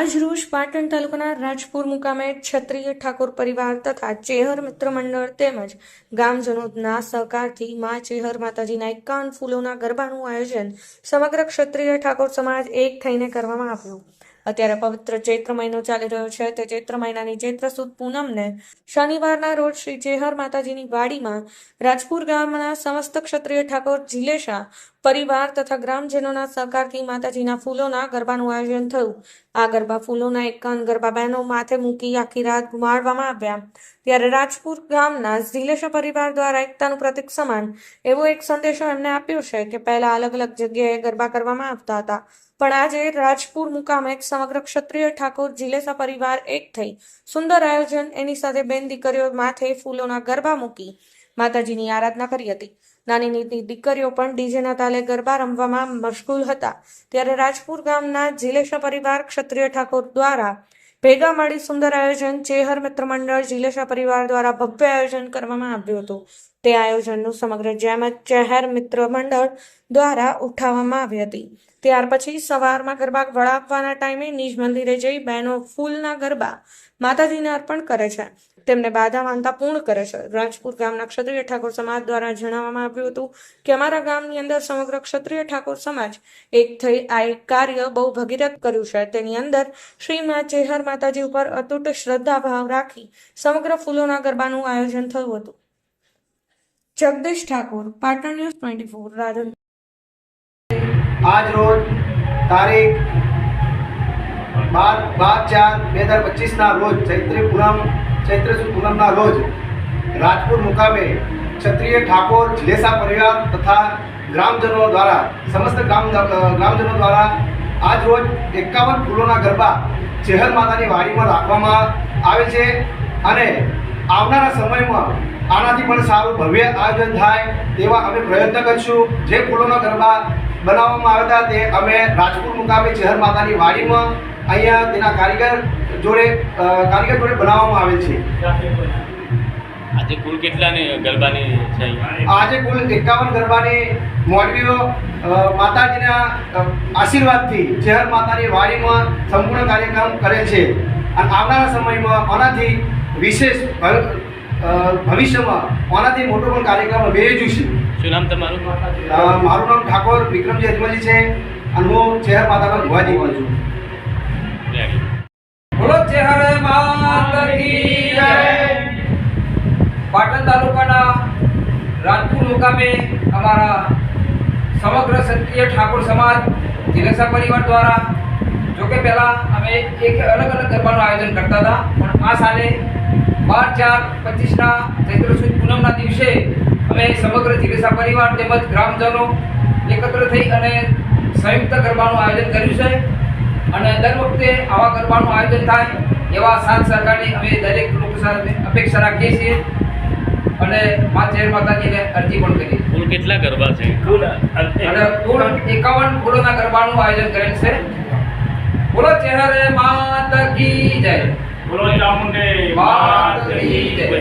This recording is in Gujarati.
આજ રોજ પાટણ તાલુકાના રાજપુર મુકામે ક્ષત્રિય ઠાકોર પરિવાર તથા ચેહર મિત્ર મંડળ તેમજ ગામજનોના સહકારથી મા ચેહર માતાજીના એકાવન ફૂલોના ગરબાનું આયોજન સમગ્ર ક્ષત્રિય ઠાકોર સમાજ એક થઈને કરવામાં આવ્યું. અત્યારે પવિત્ર ચૈત્ર મહિનો ચાલી રહ્યો છે તે ચૈત્ર મહિનાની ચૈત્ર સુદ પૂનમને શનિવારના રોજ શ્રી ચેહર માતાજીની વાડીમાં રાજપુર ગામના સમસ્ત ક્ષત્રિય ઠાકોર જીલેશા પરિવાર તથા ગ્રામજનોના સહકારથી માતાજીના ફૂલોના ગરબાનું આયોજન થયું. આ ગરબા ફૂલોના એકાવન ગરબા બહેનો માથે મૂકી આખી રાત ગુમાડવામાં આવ્યા. ત્યારે રાજપુર ગામના જીલેશા પરિવાર દ્વારા એકતાનું પ્રતિક સમાન એવો એક સંદેશો એમને આપ્યો છે કે પહેલા અલગ અલગ જગ્યાએ ગરબા કરવામાં આવતા હતા. પણ આજે રાજપુર મુકામે સમગ્ર ક્ષત્રિય ઠાકોર જીલેસા પરિવાર એક થઈ. સુંદર આયોજન એની સાથે બેન દીકરીઓ માથે ફૂલોના ગરબા મૂકી માતાજીની આરાધના કરી હતી. નાની નીતિ દીકરીઓ પણ ડીજેના તાલે ગરબા રમવામાં મશગુલ હતા. ત્યારે રાજપુર ગામના જીલેશા પરિવાર ક્ષત્રિય ઠાકોર દ્વારા ભેગા મળી સુંદર આયોજન ચેહર મિત્ર મંડળ જીલેશા પરિવાર દ્વારા ભવ્ય આયોજન કરવામાં આવ્યું હતું. તે આયોજનનું સમગ્ર જેમત ચહેર મિત્ર મંડળ દ્વારા ઉઠાવવામાં આવી હતી. ત્યાર પછી સવારમાં ગરબા વળાવવાના ટાઈમે નિજ મંદિરે જઈ બહેનો ફૂલના ગરબા માતાજીને અર્પણ કરે છે. તેમને બાધા માનતા પૂર્ણ કરે છે. રાજપુર ગામના ક્ષત્રિય ઠાકોર સમાજ દ્વારા જણાવવામાં આવ્યું હતું કે અમારા ગામની અંદર સમગ્ર ક્ષત્રિય ઠાકોર સમાજ એક થઈ આ એક કાર્ય બહુ ભગીરથ કર્યું છે. તેની અંદર શ્રી મા ચેહર માતાજી ઉપર અતૂટ શ્રદ્ધા ભાવ રાખી સમગ્ર ફૂલોના ગરબાનું આયોજન થયું હતું. Jagdish Thakor, Patan news twenty four Rajan આજ રોજ તારીખ બાર બાર ચાર બે હજાર પચીસના રોજ ચૈત્રી પૂનમ ચૈત્ર સુદ પૂનમના રોજ રાજપુર મુકામે ક્ષત્રિય ઠાકોર લેસા પરિવાર તથા ગ્રામજનો દ્વારા, સમસ્ત ગ્રામ, ગ્રામજનો દ્વારા આજ રોજ એકાવન ફૂલોના ગરબા ચેહર માતાની વાડીમાં રાખવામાં આવે છે અને આવનારા સમયમાં આનાથી પણ સારું ભવ્ય આયોજન થાય તેવા અમે પ્રયત્ન કરીશું. જે ફૂલોના ગરબા બનાવવામાં આવ્યા હતા. તે અમે રાજપુર મુકામે ચેહર માતાની વાડીમાં અહીંયા તેના કારીગર જોડે કારીગર જોડે બનાવવામાં આવેલ છે. આજે કુલ કેટલાની ગરબાની છે આજે કુલ એકાવન ગરબાની મોડવીઓ માતાજીના આશીર્વાદથી ચેહર માતાની વાડીમાં સંપૂર્ણ કાર્યક્રમ કરે છે. અને આવનારા સમયમાં આનાથી વિશેષ ભવિષ્યમાં આનાથી મોટો પણ કાર્યક્રમ અમે યોજીશું. શું નામ તમારું? મારું નામ ઠાકોર વિક્રમજી અજમલી છે અને હું ચેહર માતાનો ભુવાજી પણ છું. બોલો ચેહરે માત કી જય. પાટણ તાલુકાના રાજપુર મુકામે અમારા સમગ્ર ક્ષત્રિય ઠાકોર સમાજ જિલેસા પરિવાર દ્વારા જોકે પહેલાં અમે એક અલગ અલગ ગરબાનું આયોજન કરતા હતા પણ આ સાલે બાર ચાર પચીસના ચૈત્ર સુદ સમગ્ર પરિવાર તેમજ ગ્રામજનો એકત્ર થઈ અને સંયુક્ત ગરબાનું આયોજન કર્યું છે. અને દર વખતે આવા ગરબાનું આયોજન થાય એવા સાથ સહકારની અમે દરેક લોકો સાથે અપેક્ષા રાખીએ છીએ. અને મા ચેર માતાજીને અરજી પણ કરી કુલ કેટલા ગરબા છે? અને કુલ એકાવન ફૂલોના ગરબાનું આયોજન કરેલ છે. બોલો ચહેરે માત કી જય. બોલો ચામુંડે માત કી જય.